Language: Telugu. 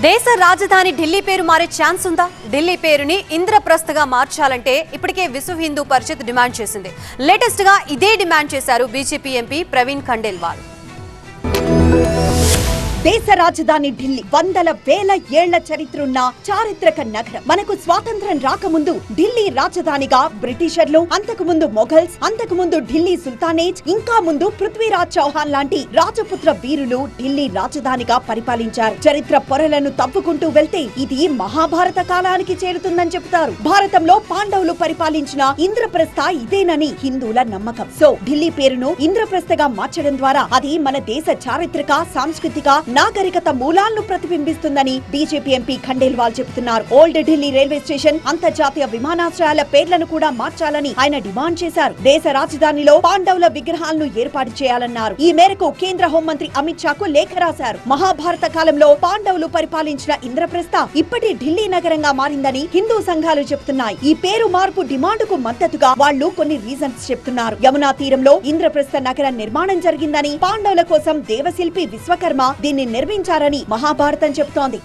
దేశ రాజధాని ఢిల్లీ పేరు మారే ఛాన్స్ ఉందా? ఢిల్లీ పేరుని ఇంద్రప్రస్థగా మార్చాలంటే ఇప్పటికే విశ్వ హిందూ పరిషత్ డిమాండ్ చేసింది. లేటెస్ట్గా ఇదే డిమాండ్ చేశారు బీజేపీ ఎంపీ ప్రవీణ్ ఖండేల్వాల్. దేశ రాజధాని ఢిల్లీ వందల వేల ఏళ్ళ చరిత్రున్న చారిత్రక నగరం. మనకు స్వాతంత్రం రాకముందు ఢిల్లీ రాజధానిగా బ్రిటిషర్లు అంతకు ముందు మొఘల్స్ అంతకు ముందు ఢిల్లీ సుల్తానేజ్ ఇంకా ముందు పృథ్వీరాజ్ చౌహాన్ లాంటి రాజపుత్ర వీరులు ఢిల్లీ రాజధానిగా పరిపాలించారు. చరిత్ర పొరలను తప్పుకుంటూ వెళ్తే ఇది మహాభారత కాలానికి చేరుతుందని చెబుతారు. భారతంలో పాండవులు పరిపాలించిన ఇంద్రప్రస్థ ఇదేనని హిందువుల నమ్మకం. సో ఢిల్లీ పేరును ఇంద్రప్రస్థగా మార్చడం ద్వారా అది మన దేశ చారిత్రక సాంస్కృతిక నాగరికత మూలాలను ప్రతిబింబిస్తుందని బీజేపీ ఎంపీ ఖండేల్వాల్ చెబుతున్నారు. ఓల్డ్ ఢిల్లీ రైల్వే స్టేషన్ అంతర్జాతీయ విమానాశ్రయాల పేర్లను కూడా మార్చాలని ఆయన డిమాండ్ చేశారు. దేశ రాజధానిలో పాండవుల విగ్రహాలను ఏర్పాటు చేయాలన్నారు. ఈ మేరకు కేంద్ర హోంమంత్రి అమిత్ షాకు లేఖ రాశారు. మహాభారత కాలంలో పాండవులు పరిపాలించిన ఇంద్రప్రస్థ ఇప్పటి ఢిల్లీ నగరంగా మారిందని హిందూ సంఘాలు చెబుతున్నాయి. ఈ పేరు మార్పు డిమాండ్కు మద్దతుగా వాళ్ళు కొన్ని రీజన్స్ చెప్తున్నారు యమునా తీరంలో ఇంద్రప్రస్థ నగర నిర్మాణం జరిగిందని పాండవుల కోసం దేవశిల్పి విశ్వకర్మ దీన్ని నిర్మించారని మహాభారతం చెబుతోంది.